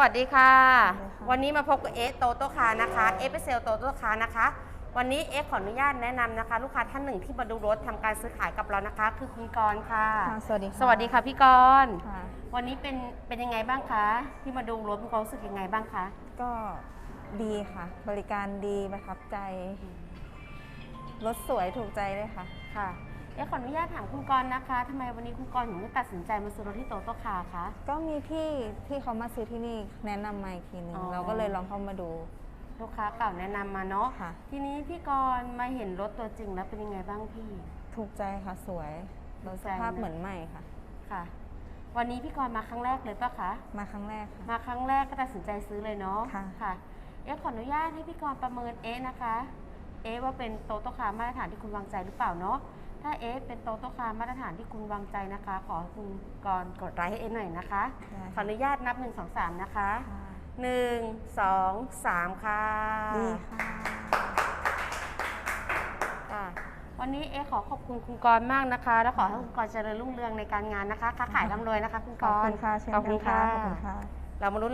วัสดีค่ะสวัสดีค่ะ วันนี้มาพบกับเอสโตโตคานะคะเอสเป็นเซลโตโตคานะคะ วันนี้เอสขออนุญาตแนะนำนะคะ ลูกค้าท่านหนึ่งที่มาดูรถทำการซื้อขายกับเรานะคะ คือคุณกรณ์ค่ะค่ะสวัสดีค่ะสวัสดีค่ะพี่กรณ์ค่ะวันนี้เป็นเป็นยังไงบ้างคะ ที่มาดูรถมีความรู้สึกยังไงบ้างคะก็ดีค่ะ บริการดีประทับใจรถสวยถูกใจเลยค่ะค่ะ เอสขออนุญาตถามคุณกรณ์นะคะทำไมวันนี้คุณกรณ์ถึงได้ตัดสินใจมาซื้อรถที่โตโตคาคะ ก็มีพี่ที่เขามาซื้อที่นี่แนะนำมาอีกทีหนึ่งอ๋อ เราก็เลยลองเข้ามาดู ลูกค้าเก่าแนะนำมาเนาะค่ะ ทีนี้พี่กรณ์มาเห็นรถตัวจริงแล้วเป็นยังไงบ้างพี่ ถูกใจค่ะสวยถูรกถใจสภาพนะเหมือนใหม่ค่ะ ค่ะ วันนี้พี่กรณ์มาครั้งแรกเลยปะคะ มาครั้งแรกค่ะ มาครั้งแรกก็ตัดสินใจซื้อเลยเนาะค่ะ ค่ะ เอ๊ะขออนุญาตให้พี่กรณ์ประเมินเอ๊ะนะคะ เอ๊ะว่าเป็นโตโตคามาตรฐานที่คุณวางใจหรือเปล่าเนาะ ถ้าเอ๊ะเป็นโตโตคามาตรฐานที่คุณวางใจนะคะ ขอให้คุณกรณ์กดไลค์ให้เอ๊ะหน่อยนะคะ ได้ขออนุญาตนับ 1 2 3 นะคะค่ะ1 2 3 ค่ะดีค่ะค่ะ วันนี้เอ๊ะขอขอบคุณคุณกรณ์มากนะคะ แล้วขอให้คุณกรณ์เจริญรุ่งเรืองในการงานนะคะ ค้าขายร่ำรวยนะคะ คุณขกอบรคุณ์ณค่ะเช่นขอบกัคุนณค่ะค่ะ ขอบคุณค่ะ เรามาลุ้น